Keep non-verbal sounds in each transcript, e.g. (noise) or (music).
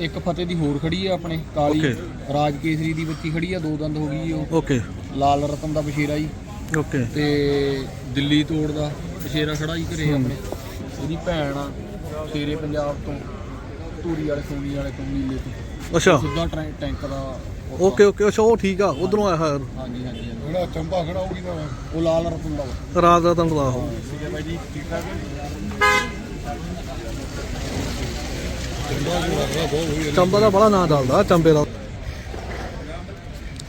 ਇੱਕ ਫਤਿਹ ਦੀ ਹੋਰ ਖੜੀ ਆ ਆਪਣੇ ਕਾਲੀ Okay. ਰਾਜ ਕੇਸਰੀ ਦੀ ਬੱਚੀ ਖੜੀ ਆ ਦੋ ਦੰਦ ਹੋ ਗਈ ਜੀ ਉਹ। ਓਕੇ। ਲਾਲ ਰਤਨ ਦਾ ਬਸ਼ੇਰਾ ਜੀ। ਓਕੇ। ਤੇ ਦਿੱਲੀ ਤੋੜ ਦਾ ਬਸ਼ੇਰਾ ਖੜਾ ਜੀ ਘਰੇ ਆਪਣੇ। ਉਹਦੀ ਭੈਣ ਆ ਸ਼ੇਰੇ ਪੰਜਾਬ ਤੋਂ ਧੂਰੀ ਵਾਲੇ ਸੋਨੀ ਵਾਲੇ ਤੋਂ ਨੀਲੇ ਤੋਂ। ਅੱਛਾ। ਸਿੱਧਾ ਟਰੈ- ਟੈਂਕ ਦਾ ਉਹ- ਓਕੇ ਓਕੇ। ਅੱਛਾ ਉਹ ਠੀਕ ਆ ਉਧਰੋਂ ਆਇਆ ਹੋਇਆ। ਹਾਂਜੀ ਹਾਂਜੀ ਹਾਂਜੀ। ਜਿਹੜਾ ਚੰਬਾ ਖੜਾ ਹੋਊਗੀ ਨਾ ਉਹ ਲਾਲ ਰਤਨ ਦਾ ਵਾ। ਰਾਤ ਦਾ ਤੁਹਾਨੂੰ ਦਾ ਉਹ ਠੀਕ ਹੈ ਬਾਈ ਜੀ ਠੀਕ ਠਾਕ ਚੰਬਾ ਦਾ ਬੜਾ ਨਾਂ ਚੱਲਦਾ ਚੰਬੇ ਦਾ।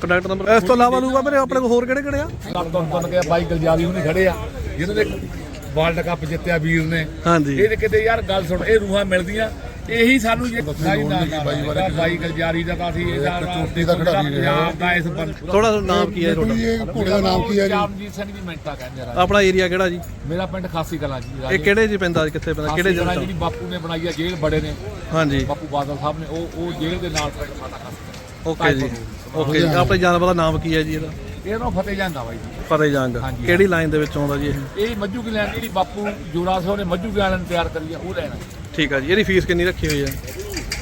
ਕੰਟੈਕਟ ਨੰਬਰ ਇਸ ਤੋਂ ਇਲਾਵਾ ਲੂਗਾ ਵੀਰੇ ਆਪਣੇ ਕੋਲ ਹੋਰ ਕਿਹੜੇ ਕਿਹੜੇ ਆ? ਕੱਪ ਤੋਂ ਤੋਂ ਕੇ ਬਾਈ ਗਲਜਾਰੀ ਉਹਨੇ ਖੜੇ ਆ ਜਿਹਨਾਂ ਨੇ ਵਰਲਡ ਕੱਪ ਜਿੱਤਿਆ ਵੀਰ ਨੇ। ਹਾਂਜੀ। ਇਹ ਕਿਤੇ ਯਾਰ ਗੱਲ ਸੁਣ ਇਹ ਰੂਹਾਂ ਮਿਲਦੀਆਂ ਇਹੀ ਸਾਨੂੰ ਜੇ ਦੱਸਣ ਸਾਈ ਲੋੜ ਨਾ ਨਹੀਂ ਬਾਈ ਬਾਰੇ ਕਿਸੇ ਬਾਈ ਗਲਜਾਰੀ ਦਾ ਤਾਂ ਅਸੀਂ ਇਹਦਾ ਚੋਟੀ ਦਾ ਖਿਡਾਰੀ। ਪੰਜਾਬ ਦਾ ਇਸ ਬੰਦ ਥੋੜਾ ਨਾਮ ਕੀ ਹੈ ਤੁਹਾਡਾ ਇਹ ਘੋੜੇ ਦਾ ਨਾਮ ਕੀ ਹੈ ਜੀ? ਚਰਨਜੀਤ ਸਿੰਘ ਦੀ ਮਿੰਟਾ ਕਹਿੰਦੇ ਆ ਆਪਣਾ ਏਰੀਆ ਕਿਹੜਾ ਜੀ? ਮੇਰਾ ਪਿੰਡ ਖਾਸੀ ਕਲਾਂ ਜੀ ਇਹ ਕਿਹੜੇ ਜੀ ਪੈਂਦਾ ਕਿੱਥੇ ਪੈਂਦਾ ਕਿਹੜੇ ਜ਼ਿਲ੍ਹੇ ਜਿਹੜੀ ਬਾਪੂ ਨੇ ਬਣਾਈ ਆ ਜੇਲ੍ਹ ਬੜੇ ਨੇ। ਹਾਂਜੀ। ਬਾਪੂ ਬਾਦਲ ਸਾਹਿਬ ਨੇ ਉਹ ਉਹ ਜੇਲ੍ਹ ਦੇ ਨਾਲ ਪਿੰਡ ਸਾਡਾ ਖਾਸੀ ਓਕੇ ਜੀ। ਓਕੇ ਆਪਣੇ ਜਾਨਵਰ ਦਾ ਨਾਮ ਕੀ ਹੈ ਜੀ ਇਹਦਾ? ਇਹਨੂੰ ਫਤਿਹ ਜਾਂਦਾ ਬਾਈ ਫਤਿਹ ਜੰਗ। ਹਾਂਜੀ। ਕਿਹੜੀ ਲਾਈਨ ਦੇ ਵਿੱਚ ਆਉਂਦਾ ਜੀ ਇਹ? ਇਹ ਮੱਝੂ ਕੀ ਲੈਣ ਜਿਹੜੀ ਬਾਪੂ ਜੋਰਾ ਸਿੰਘ ਨੇ ਮੱਝੂ ਲੈਣ ਤਿਆਰ ਕਰੀ ਆ ਉਹ ਲੈਣਾ ਠੀਕ ਆ ਜੀ। ਇਹਦੀ ਫੀਸ ਕਿੰਨੀ ਰੱਖੀ ਹੋਈ ਹੈ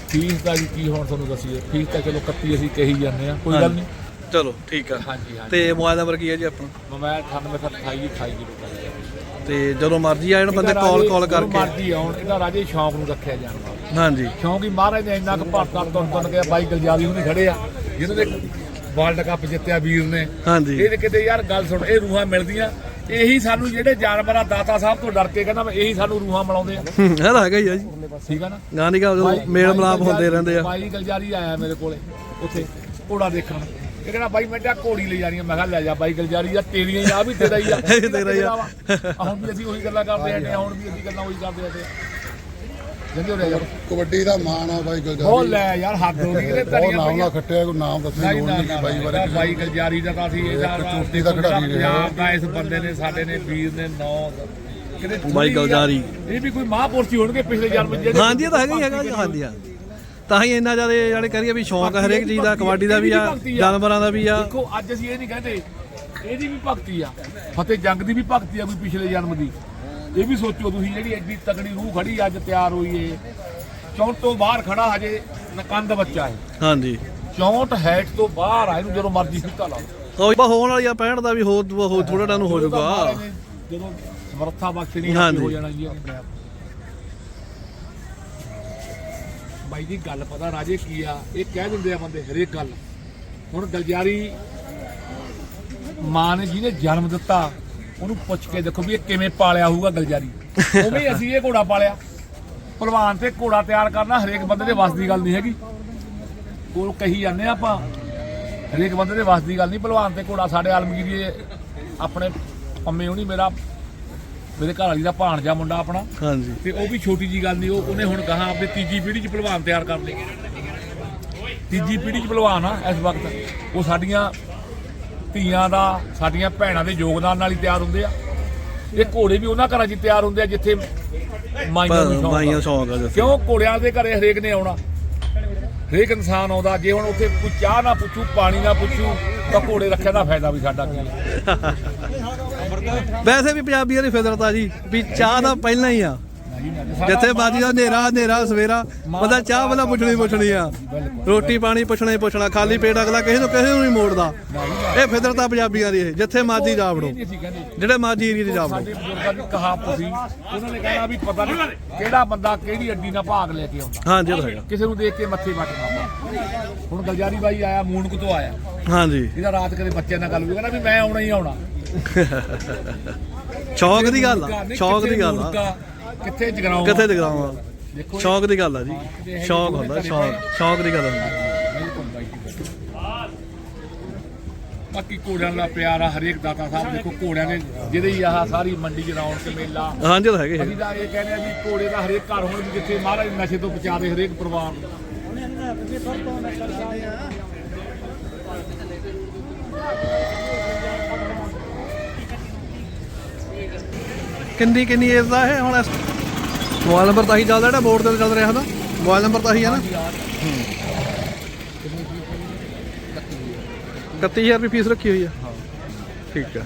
ਫੀਸ ਦਾ ਜੀ ਕੀ ਹੁਣ ਤੁਹਾਨੂੰ ਦੱਸੀਏ ਫੀਸ ਤਾਂ ਚਲੋ 31 ਅਸੀਂ ਕਹੀ ਜਾਂਦੇ ਆ ਕੋਈ ਗੱਲ ਨਹੀਂ ਚਲੋ ਠੀਕ ਆ। ਹਾਂਜੀ ਹਾਂਜੀ। ਤੇ ਮੋਬਾਈਲ ਨੰਬਰ ਕੀ ਹੈ ਜੀ ਆਪਣਾ? ਮੋਬਾਈਲ 98 28 28 ਤੇ ਜਦੋਂ ਮਰਜ਼ੀ ਆ ਜਾਣ ਬੰਦੇ ਕਾਲ ਕਾਲ ਕਰਕੇ। ਮਰਜ਼ੀ ਆਉਣ ਇਹਦਾ ਰਾਜੇ ਸ਼ੌਂਕ ਨੂੰ ਰੱਖਿਆ ਜਾਂਦਾ ਹਾਂਜੀ। ਹੀ ਮਹਾਰਾਜ ਨੇ ਇੰਨਾ ਕੁ ਭਰਤਾ ਤੋਂ ਤੋਂ ਕੇ ਬਾਈ ਗਲਜਾਰੀ ਉਹਨੇ ਖੜੇ ਆ ਜਿਹਨਾਂ ਦੇ ਵਰਲਡ ਕੱਪ ਜਿੱਤਿਆ ਵੀਰ ਨੇ। ਹਾਂਜੀ। ਇਹ ਕਿਤੇ ਯਾਰ ਗੱਲ ਸੁਣ ਇਹ ਰੂਹਾਂ ਮਿਲਦੀਆਂ। ਇਹੀ ਸਾਨੂੰ ਜਿਹੜੇ ਜਾਨਵਰਾਂ ਦਾਤਾ ਸਾਹਿਬ ਤੋਂ ਡਰ ਕੇ ਕਹਿੰਦਾ ਇਹੀ ਸਾਨੂੰ ਰੂਹਾਂ ਮਿਲਾਉਂਦੇ ਆ। ਇਹ ਤਾਂ ਹੈਗਾ ਹੀ ਆ ਜੀ। ਠੀਕ ਆ ਨਾ? ਗਾਂ ਦੀ ਗੱਲ ਜਦੋਂ ਮੇਲ ਮਲਾਪ ਹੁੰਦੇ ਰਹਿੰਦੇ ਆ। ਬਾਈ ਗਲਜਾਰੀ ਆਇਆ ਮੇਰੇ ਕੋਲੇ ਉੱਥੇ ਘੋੜਾ ਦੇਖਣ। ਇਹ ਕਹਿੰਦਾ ਬਾਈ ਮੈਂ ਤਾਂ ਘੋੜੀ ਲੈ ਜਾਣੀ ਆ। ਮੈਂ ਕਿਹਾ ਲੈ ਜਾ ਬਾਈ ਗਲਜਾਰੀ ਆ ਤੇਰੀਆਂ ਹੀ ਆ ਵੀ ਤੇਰਾ ਹੀ ਆ। ਤੇਰਾ ਹੀ ਆ। ਆਹ ਹੁਣ ਵੀ ਅਸੀਂ ਉਹੀ ਗੱਲਾਂ ਕਰਦੇ ਆਂ ਹੁਣ ਵੀ ਅਸੀਂ ਗੱਲਾਂ ਉਹੀ ਕਰਦੇ ਆਂ ਜੰਦੇ ਹੋ ਯਾਰ ਕਬੱਡੀ ਦਾ ਮਾਣ ਆ ਬਾਈ ਬਹੁਤ ਗਲਜਾਰੀ ਲੈ ਯਾਰ ਹੱਦ ਹੋ ਗਈ ਇਹਦੇ ਬਹੁਤ ਧਰੀਆਂ ਨਾਮ ਨਾ ਪਈਆਂ ਖੱਟਿਆ ਕੋਈ ਨਾਮ ਦੱਸਣ ਲੋੜ ਨਹੀਂ ਬਾਈ ਬਾਰੇ ਬਾਈ ਗਲਜਾਰੀ ਦਾ ਤਾਂ ਅਸੀਂ ਇਹਦਾ ਇੱਕ ਚੋਟੀ ਦਾ ਖਿਡਾਰੀ ਰਿਹਾ। ਪੰਜਾਬ ਦਾ ਇਸ ਬੰਦੇ ਨੇ ਸਾਡੇ ਨੇ ਵੀਰ ਨੇ ਨੌ ਕਿਤੇ ਬਾਈ ਗਲਜਾਰੀ। ਇਹ ਵੀ ਕੋਈ ਮਹਾਂਪੁਰਸ਼ ਹੀ ਹੋਣਗੇ ਪਿਛਲੇ ਜਨਮ 'ਚ ਜਿਹੜੇ ਹਾਂਜੀ ਇਹ ਤਾਂ ਹੈਗਾ ਹੀ ਹੈਗਾ ਜੀ ਹਾਂਜੀ ਹਾਂ। ਤਾਂ ਹੀ ਇੰਨਾ ਜ਼ਿਆਦਾ ਜਿਹੜੇ ਕਰੀਏ ਵੀ ਸ਼ੌਂਕ ਆ ਹਰੇਕ ਚੀਜ਼ ਦਾ ਕਬੱਡੀ ਦਾ ਵੀ ਆ ਜਾਨਵਰਾਂ ਦਾ ਵੀ ਆ। ਦੇਖੋ ਅੱਜ ਅਸੀਂ ਇਹ ਨਹੀਂ ਕਹਿੰਦੇ ਇਹਦੀ ਵੀ ਭਗਤੀ ਆ। ਫਤਿਹ ਜੰਗ ਦੀ ਵੀ ਭਗਤੀ ਆ ਵੀ ਪਿਛਲੇ ਜਨਮ ਦੀ। ਇਹ ਵੀ ਸੋਚੋ ਤੁਸੀਂ ਜਿਹੜੀ ਐਡੀ ਤਗੜੀ ਰੂਹ ਖੜੀ ਅੱਜ ਤਿਆਰ ਹੋਈ ਏ। 64 ਤੋਂ ਬਾਹਰ ਖੜਾ ਹਜੇ ਨਕੰਦ ਬੱਚਾ ਹੈ ਹਾਂਜੀ। 64 ਹੈਟ ਤੋਂ ਬਾਹਰ ਆ ਇਹਨੂੰ ਜਦੋਂ ਮਰਜ਼ੀ ਫਿੱਕਾ ਲਾ ਉਹ ਬਾ ਹੋਣ ਵਾਲੀ ਆ 65 ਦਾ ਵੀ ਹੋ ਹੋ ਥੋੜਾ ਟਾਈਮ ਹੋ ਜਾਊਗਾ। ਜਦੋਂ ਸਮਰੱਥਾ ਬਖਸ਼ਣੀ। ਹੋ ਜਾਣਾ ਜੀ ਆਪਣੇ ਆਪ। ਬਾਈ ਦੀ ਗੱਲ ਪਤਾ ਰਾਜੇ ਕੀ ਆ ਇਹ ਕਹਿ ਦਿੰਦੇ ਆ ਬੰਦੇ ਹਰੇਕ ਗੱਲ। ਹੁਣ ਗਲਜਾਰੀ ਮਾਂ ਨੇ ਜਿਹਨੇ ਜਨਮ ਦਿੱਤਾ ਉਹਨੂੰ ਪੁੱਛ ਕੇ ਦੇਖੋ ਵੀ ਇਹ ਕਿਵੇਂ ਪਾਲਿਆ ਹੋਊਗਾ ਗਲਜਾਰੀ। ਉਵੇਂ ਹੀ ਅਸੀਂ ਇਹ ਘੋੜਾ ਪਾਲਿਆ। ਭਲਵਾਨ ਤੇ ਘੋੜਾ ਤਿਆਰ ਕਰਨਾ ਹਰੇਕ ਬੰਦੇ ਦੇ ਵੱਸ ਦੀ ਗੱਲ ਨਹੀਂ ਹੈਗੀ। ਕੋਲ ਕਹੀ ਜਾਂਦੇ ਆਪਾਂ ਹਰੇਕ ਬੰਦੇ ਦੇ ਵੱਸ ਦੀ ਗੱਲ ਨਹੀਂ। ਭਲਵਾਨ ਤੇ ਘੋੜਾ ਸਾਡੇ ਆਲਮਗੀਰੀ ਆਪਣੇ ਪੰਮੇ ਹੋਣੀ ਮੇਰਾ ਮੇਰੇ ਘਰ ਵਾਲੀ ਦਾ ਭਾਣਜਾ ਮੁੰਡਾ ਆਪਣਾ। ਹਾਂਜੀ। ਤੇ ਉਹ ਵੀ ਛੋਟੀ ਜੀ ਗੱਲ ਨਹੀਂ ਉਹ ਉਹਨੇ ਹੁਣ ਕਹਾ ਆਪਣੀ ਤੀਜੀ ਪੀੜ੍ਹੀ ਚ ਭਲਵਾਨ ਤਿਆਰ ਕਰ ਲਏ ਤੀਜੀ ਪੀੜ੍ਹੀ ਚ ਭਲਵਾਨ ਆ ਇਸ ਵਕਤ। ਉਹ ਸਾਡੀਆਂ ਧੀਆਂ ਦਾ ਸਾਡੀਆਂ ਭੈਣਾਂ ਦੇ ਯੋਗਦਾਨ ਨਾਲ ਹੀ ਤਿਆਰ ਹੁੰਦੇ ਆ। ਇਹ ਘੋੜੇ ਵੀ ਉਹਨਾਂ ਘਰਾਂ 'ਚ ਹੀ ਤਿਆਰ ਹੁੰਦੇ ਆ ਜਿੱਥੇ ਮਾਈਆਂ ਨੂੰ ਸ਼ੌਂਕ ਮਾਈਆਂ ਆ। ਸ਼ੌਂਕ ਆ। ਕਿਉਂ? ਘੋੜਿਆਂ ਦੇ ਘਰੇ ਹਰੇਕ ਨੇ ਆਉਣਾ। ਹਰੇਕ ਇਨਸਾਨ ਆਉਂਦਾ। ਜੇ ਹੁਣ ਉੱਥੇ ਕੋਈ ਚਾਹ ਨਾ ਪੁੱਛੂ ਪਾਣੀ ਨਾ ਪੁੱਛੂ ਤਾਂ ਘੋੜੇ ਰੱਖਿਆ ਦਾ ਫਾਇਦਾ ਵੀ ਸਾਡਾ ਕੀ ਹੈ ਵੈਸੇ ਵੀ ਪੰਜਾਬੀਆਂ ਦੀ ਫਿਤਰਤ ਆ ਜੀ ਵੀ ਚਾਹ ਦਾ ਪਹਿਲਾਂ ਹੀ ਆ। ਜਿੱਥੇ ਬਾਜੀ ਦਾ ਹਨੇਰਾ ਹਨੇਰਾ ਸਵੇਰਾ। ਬੰਦਾ ਚਾਹ ਵਾਲਾ ਪੁੱਛਣੀ ਪੁੱਛਣੀ ਆ। ਰੋਟੀ ਪਾਣੀ ਪੁੱਛਣਾ ਹੀ ਪੁੱਛਣਾ ਖਾਲੀ ਪੇਟ ਅਗਲਾ ਕਿਸੇ ਨੂੰ ਕਿਸੇ ਨੂੰ ਨਹੀਂ ਮੋੜਦਾ। ਇਹ ਫਿਤਰਤ ਆ ਪੰਜਾਬੀਆਂ ਦੀ ਇਹ ਜਿੱਥੇ ਮਰਜ਼ੀ ਜਾ ਵੜੋ। ਨਹੀਂ ਅਸੀਂ ਕਹਿੰਦੇ। ਜਿਹੜੇ ਮਰਜ਼ੀ ਏਰੀਏ 'ਚ ਜਾ ਵੜੋ। ਸਾਡੇ ਬਜ਼ੁਰਗਾਂ ਦੀ ਕਹਾਵਤ ਸੀ ਉਹਨਾਂ ਨੇ ਕਹਿਣਾ ਵੀ ਪਤਾ ਨਹੀਂ ਕਿਹੜਾ ਬੰਦਾ ਕਿਹੜੀ ਅੱਡੀ ਨਾਲ ਭਾਗ ਲੈ ਕੇ ਆਉਂਦਾ। ਹਾਂਜੀ ਇਹ ਤਾਂ ਹੈਗਾ। ਕਿਸੇ ਨੂੰ ਦੇਖ ਕੇ ਮੱਥੇ ਵੱਟ ਮਾਰਦਾ ਹੁਣ ਗਲਜਾਰੀ ਬਾਈ ਆਇਆ ਮੂਨਕ ਤੋਂ ਆਇਆ। ਹਾਂਜੀ ਇਹਦਾ ਰਾਤ ਕਦੇ ਬੱਚਿਆਂ ਨਾਲ ਗੱਲ ਹੋਈ ਕਹਿੰਦਾ ਵੀ ਮੈਂ ਆਉਣਾ ਹੀ ਆਉਣਾ। (laughs) ਸ਼ੌਕ ਦੀ ਗੱਲ ਆ ਸ਼ੌਕ ਦੀ ਗੱਲ ਆ। ਕਿੱਥੇ ਜਗਰਾਉਂ? ਕਿੱਥੇ ਜਗਰਾਵਾਂ ਦੇਖੋ ਸ਼ੌਕ ਦੀ ਗੱਲ ਆ ਜੀ। ਸ਼ੌਕ ਹੁੰਦਾ ਸ਼ੌਕ ਸ਼ੌਕ ਦੀ ਗੱਲ ਹੁੰਦੀ ਬਿਲਕੁਲ ਬਾਈ ਜੀ, ਬਾਕੀ ਘੋੜਿਆਂ ਦਾ ਪਿਆਰ ਆ ਹਰੇਕ ਦਾਤਾ ਸਾਹਿਬ ਦੇਖੋ ਘੋੜਿਆਂ ਨੇ ਜਿਹਦੇ ਹੀ ਆਹ ਸਾਰੀ ਮੰਡੀ ਚ ਰੌਣਕ ਮੇਲਾ। ਹਾਂਜੀ ਤਾਂ ਹੈਗੇ ਅਸੀਂ ਤਾਂ ਇਹ ਕਹਿੰਦੇ ਆ ਵੀ ਘੋੜੇ ਦਾ ਹਰੇਕ ਘਰ ਹੋਣ ਵੀ ਜਿੱਥੇ ਮਹਾਰਾਜ ਨਸ਼ੇ ਤੋਂ ਬਚਾ ਦੇ ਹਰੇਕ ਪਰਿਵਾਰ ਨੂੰ। ਕਿੰਨੀ ਕਿੰਨੀ ਏਜ ਦਾ ਹੈ ਹੁਣ ਮੋਬਾਈਲ ਨੰਬਰ ਤਾਂ ਹੀ ਚੱਲਦਾ ਜਿਹੜਾ ਬੋਰਡ ਤੇ ਚੱਲ ਰਿਹਾ ਹੁੰਦਾ ਮੋਬਾਈਲ ਨੰਬਰ ਤਾਂ ਹੀ ਹੈ। ਨਾ 31000 ਰੁਪਏ ਫੀਸ ਰੱਖੀ ਹੋਈ ਆ ਠੀਕ ਆ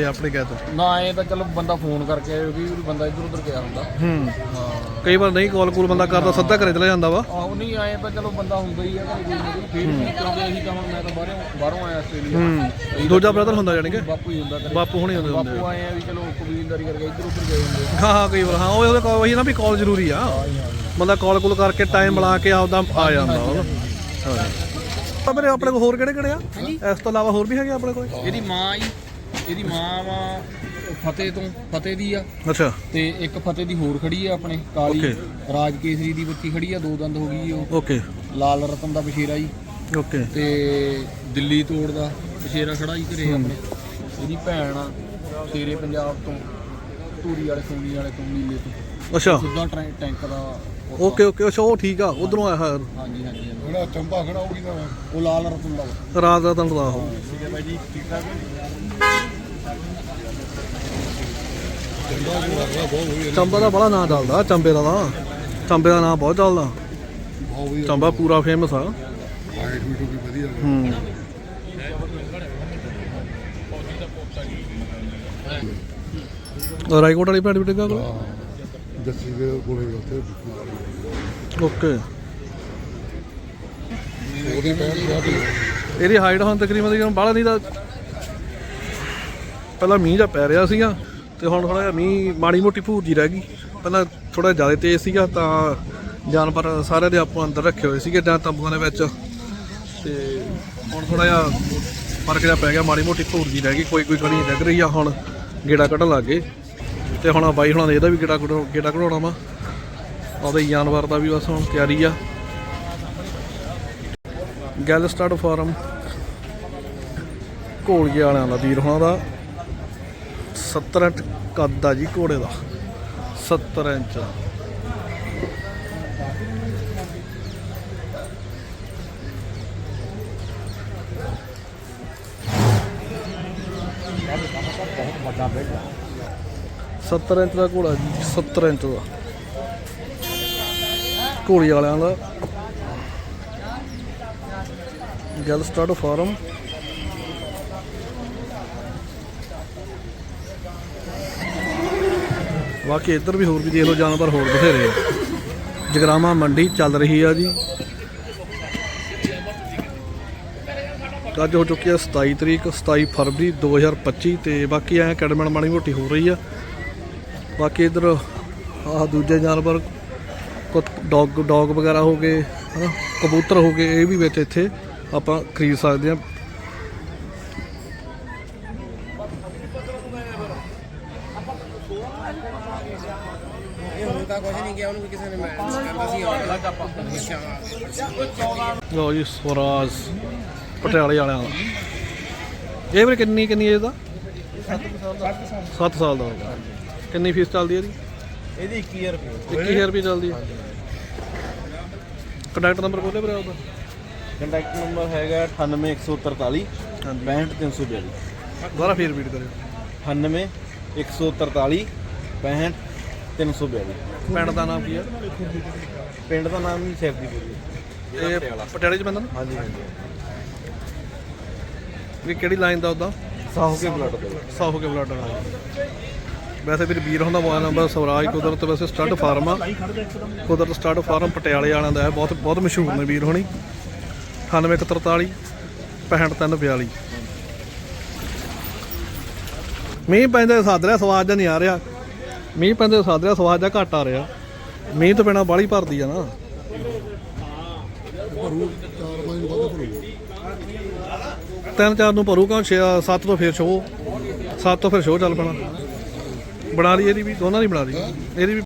ਤੇ ਆਪਣੇ ਕਹਿ ਤਾ ਨਾ ਇਹ ਤਾਂ ਚਲੋ ਬੰਦਾ ਫੋਨ ਕਰਕੇ ਵੀ ਬੰਦਾ ਇੱਧਰ ਉੱਧਰ ਗਿਆ ਹੁੰਦਾ। ਹੂੰ। ਹਾਂ। ਕਈ ਵਾਰ ਨਹੀਂ ਕਾਲ ਕੂਲ ਬੰਦਾ ਕਰਦਾ ਸਿੱਧਾ ਘਰੇ ਚਲਾ ਜਾਂਦਾ ਵਾ। ਆਹੋ ਨਹੀਂ ਆਏ ਤਾਂ ਚਲੋ ਬੰਦਾ ਹੁੰਦਾ ਹੀ ਆ ਘਰੇ ਕੋਈ ਨਾ ਕੋਈ ਫੇਰ ਵੀ ਕਿਉਂਕਿ ਅਸੀਂ ਤਾਂ ਹੁਣ ਮੈਂ ਤਾਂ ਬਾਹਰੋਂ ਬਾਹਰੋਂ ਆਇਆ ਆਸਟ੍ਰੇਲੀਆ। ਹੂੰ। ਦੂਜਾ ਬ੍ਰਦਰ ਹੁੰਦਾ ਜਾਣੀ ਕਿ? ਬਾਪੂ ਹੀ ਹੁੰਦਾ ਘਰੇ। ਬਾਪੂ ਹੁਣੀ ਹੁੰਦੇ ਹੁੰਦੇ ਬਾਪੂ ਆਏ ਆ ਵੀ ਚਲੋ ਕਬੀਲਦਾਰੀ ਕਰਕੇ ਇੱਧਰ ਉੱਧਰ ਗਏ ਹੁੰਦੇ ਆ। ਹਾਂ ਹਾਂ ਕਈ ਵਾਰ ਹਾਂ ਉਹ ਉਹਦੇ ਕੋਲ ਉਹੀ ਨਾ ਵੀ ਕਾਲ ਜ਼ਰੂਰੀ ਆ। ਬੰਦਾ ਕਾਲ ਕੂਲ ਕਰਕੇ ਟਾਈਮ ਬਣਾ ਕੇ ਆਪਦਾ ਆ ਜਾਂਦਾ ਉਹ ਹਾਂ। ਤਾਂ ਮੇਰੇ ਆਪਣੇ ਕੋਲ ਹੋਰ ਕਿਹੜੇ ਕਿਹੜੇ ਆ ਇਸ ਤੋਂ ਇਲਾਵਾ ਹੋਰ ਵੀ ਹੈਗੇ ਆਪਣੇ ਕੋਲ? ਇਹਦੀ ਮਾਂ ਹੀ ਇਹਦੀ ਮਾਂ ਵਾ ਫਤਿਹ ਤੋਂ ਫਤਿਹ ਦੀ ਆ। ਅੱਛਾ। ਤੇ ਇੱਕ ਫਤਿਹ ਦੀ ਹੋਰ ਖੜੀ ਆ ਆਪਣੇ ਕਾਲੀ Okay. ਰਾਜ ਕੇਸਰੀ ਦੀ ਬੱਚੀ ਖੜੀ ਆ ਦੋ ਦੰਦ ਹੋ ਗਈ ਉਹ। ਓਕੇ। ਲਾਲ ਰਤਨ ਦਾ ਬਸ਼ੀਰਾ ਜੀ। ਓਕੇ। ਤੇ ਦਿੱਲੀ ਤੋੜ ਦਾ ਬਸ਼ੀਰਾ ਖੜਾ ਜੀ ਘਰੇ ਆਪਣੇ। ਇਹਦੀ ਭੈਣ ਆ ਸ਼ੇਰੇ ਪੰਜਾਬ ਤੋਂ ਧੂਰੀ ਵਾਲੇ ਸੋਨੀ ਵਾਲੇ ਤੋਂ ਨੀਲੇ ਤੋਂ। ਅੱਛਾ। ਸਿੱਧਾ ਟਰੈ- ਟੈਂਕ ਦਾ ਉਹ- ਓਕੇ ਓਕੇ। ਅੱਛਾ ਉਹ ਠੀਕ ਆ ਉਧਰੋਂ ਆਇਆ ਹੋਇਆ। ਹਾਂਜੀ ਹਾਂਜੀ ਹਾਂਜੀ। ਜਿਹੜਾ ਚੰਬਾ ਖੜਾ ਉਹ ਕਿਹਦਾ ਵਾ? ਉਹ ਲਾਲ ਰਤਨ ਦਾ ਵਾ। ਰਾਤ ਦਾ ਤੁਹਾਨੂੰ ਦਾ ਉਹ। ਠੀਕ ਹੈ ਬਾਈ ਜੀ ਠੀਕ ਠਾਕ? ਚੰਬਾ ਦਾ ਬੜਾ ਨਾਂ ਚੱਲਦਾ, ਚੰਬੇ ਦਾ ਤਾਂ ਚੰਬੇ ਦਾ ਨਾਂ ਬਹੁਤ ਚੱਲਦਾ। ਚੰਬਾ ਪੂਰਾ ਫੇਮਸ ਆ। ਹਾਈਟ ਵੀ ਵੀ ਵਧੀਆ ਹੂੰ ਰਾਈਕੋਟ ਵਾਲੀ ਭੈਣ ਬਿਟੇਗਾ ਕੋਲ ਹਾਂ ਦੇ ਕੋਲੇ? ਉੱਥੇ ਓਕੇ। ਉਹਦੀ ਇਹਦੀ ਹਾਈਟ ਹੁਣ ਤਕਰੀਬਨ ਬਾਹਲਾ ਨਹੀਂ ਦਾ ਪਹਿਲਾਂ ਮੀਂਹ ਜਾਂ ਪੈ ਰਿਹਾ ਸੀਗਾ। ਤੇ ਹੁਣ ਥੋੜਾ ਜਿਹਾ ਮੀਂਹ, ਮਾੜੀ ਮੋਟੀ ਭੂਰ ਜੀ ਰਹਿ ਗਈ। ਪਹਿਲਾਂ ਥੋੜਾ ਜ਼ਿਆਦਾ ਤੇਜ਼ ਸੀਗਾ, ਤਾਂ ਜਾਨਵਰ ਸਾਰੇ ਦੇ ਆਪਾਂ ਅੰਦਰ ਰੱਖੇ ਹੋਏ ਸੀਗੇ ਜਾਂ ਤੰਬੂਆਂ ਦੇ ਵਿੱਚ। ਤੇ ਹੁਣ ਥੋੜਾ ਜਿਹਾ ਫ਼ਰਕ ਜਿਹਾ ਪੈ ਗਿਆ, ਮਾੜੀ ਮੋਟੀ ਭੂਰਜੀ ਰਹਿ ਗਈ, ਕੋਈ ਕੋਈ ਕਣੀ ਲੱਗ ਰਹੀ ਆ ਹੁਣ, ਗੇੜਾ ਕੱਢਣ ਲੱਗ ਗਏ। ਤੇ ਹੁਣ ਬਾਈ ਹੁਣਾਂ ਦੇ ਇਹਦਾ ਵੀ ਗੇੜਾ ਕਢਾਉ- ਗੇੜਾ ਕਢਾਉਣਾ ਵਾ। ਉਹਦੇ ਜਾਨਵਰ ਦਾ ਵੀ ਬਸ ਹੁਣ ਤਿਆਰੀ ਆ। ਗੱਲ ਸਟਾਰਟ ਫਾਰਮ ਘੋੜੀਏ ਵਾਲਿਆਂ ਦਾ, ਵੀਰ ਹੋਣਾ ਦਾ। 70 ਇੰਚ ਕੱਦ ਆ ਜੀ ਘੋੜੇ ਦਾ। 70 ਇੰਚ। ਵੱਡਾ ਬੈਠ 70 ਇੰਚ ਦਾ ਘੋੜਾ ਜੀ 70 ਇੰਚ ਦਾ। ਘੋੜੀ ਵਾਲਿਆਂ ਦਾ। ਗੱਲ ਸਟਾਰਟ ਫਾਰਮ ਬਾਕੀ ਇੱਧਰ ਵੀ ਹੋਰ ਵੀ ਦੇਖ ਲਓ, ਜਾਨਵਰ ਹੋਰ ਬਥੇਰੇ ਆ। ਜਗਰਾਮਾ ਮੰਡੀ ਚੱਲ ਰਹੀ ਆ ਜੀ। ਅੱਜ ਹੋ ਚੁੱਕੀ ਆ 27 ਤਰੀਕ 27 ਫਰਵਰੀ 2025 ਤੇ ਬਾਕੀ ਐ ਕੈਡਮਣ ਮਾੜੀ ਮੋਟੀ ਹੋ ਰਹੀ ਆ। ਬਾਕੀ ਇਧਰ ਆਹ ਦੂਜੇ ਜਾਨਵਰ, ਕੁੱਤ ਡੌਗ ਡੌਗ ਵਗੈਰਾ ਹੋ ਗਏ, ਹਨਾ, ਕਬੂਤਰ ਹੋ ਗਏ, ਇਹ ਵੀ ਵਿੱਚ ਇੱਥੇ ਆਪਾਂ ਖਰੀਦ ਸਕਦੇ ਆ ਹੁਣ ਉਹਨੂੰ ਕਿਸੇ ਨੇ ਮੈਂ ਕਰਦਾ ਸੀ ਲਓ ਜੀ ਸਵਰਾਜ ਪਟਿਆਲੇ ਵਾਲਿਆਂ ਦਾ। ਇਹ ਵੀਰੇ ਕਿੰਨੀ ਕਿੰਨੀ ਏਜ ਦਾ? 7 ਸਾਲ ਦਾ ਹੋਗਾ ਕਿੰਨੀ ਫੀਸ ਚੱਲਦੀ ਹੈ ਇਹਦੀ ਇਹਦੀ 21000 ਰੁਪਏ। 21000 ਰੁਪਏ ਚੱਲਦੀ ਹੈ। ਕੰਟੈਕਟ ਨੰਬਰ ਬੋਲੇ ਵੀਰੇ ਉਹਦਾ ਕੰਟੈਕਟ ਨੰਬਰ ਹੈਗਾ 98143 65342 ਦੁਬਾਰਾ ਫੇਰ ਰਿਪੀਟ ਕਰਿਓ। 98 143 65342 ਪਿੰਡ ਦਾ ਨਾਮ ਕੀ ਹੈ? ਪਿੰਡ ਦਾ ਨਾਮ ਹੀ ਸੈਫਦੀਪੁਰ ਇਹ ਪਟਿਆਲੇ। ਚ ਪੈਂਦਾ ਨਾ? ਹਾਂਜੀ ਹਾਂਜੀ। ਵੀ ਕਿਹੜੀ ਲਾਈਨ ਦਾ ਉਹਦਾ? ਸਾਹੋ ਕੇ ਬਲੱਡ ਦਾ ਸਾਫ਼ ਹੋ ਕੇ ਬਲੱਡ ਵਾਲਾ। ਵੈਸੇ ਵੀਰ ਵੀਰ ਹੁੰਦਾ ਮੋਬਾਈਲ ਨੰਬਰ ਸਵਰਾਜ ਕੁਦਰਤ ਵੈਸੇ ਸਟੱਡ ਫਾਰਮ ਆ। ਕੁਦਰਤ ਸਟੱਡ ਫਾਰਮ ਪਟਿਆਲੇ ਵਾਲਿਆਂ ਦਾ ਹੈ। ਬਹੁਤ ਬਹੁਤ ਮਸ਼ਹੂਰ ਨੇ ਵੀਰ ਹੋਣੀ। 9143 65342 ਮੀਂਹ ਪੈਂਦੇ ਸਾਦ ਰਿਹਾ ਸਵਾਦ ਜਿਹਾ ਨਹੀਂ ਆ ਰਿਹਾ। ਮੀਂਹ ਪੈਂਦੇ ਸਾਦਿਆ ਸਵਾਦ ਜਿਹਾ ਘੱਟ ਆ ਰਿਹਾ। ਮੀਂਹ ਤੋਂ ਬਿਨਾ ਬਾਲੀ ਭਰਦੀ ਆ ਨਾ। ਭਰੂ ਚਾਰ ਪੰਜ ਵੱਧ ਭਰੂ ਤਿੰਨ ਚਾਰ ਨੂੰ ਭਰੂਗਾ 6 7 ਤੋਂ ਫਿਰ ਸ਼ੋਅ 7 ਤੋਂ ਫਿਰ ਸ਼ੋਅ ਚੱਲ ਪੈਣਾ। ਬਣਾ ਲਈ ਇਹਦੀ ਵੀ, ਦੋਨਾਂ ਦੀ ਬਣਾ ਲਈ। ਇਹਦੀ ਵੀ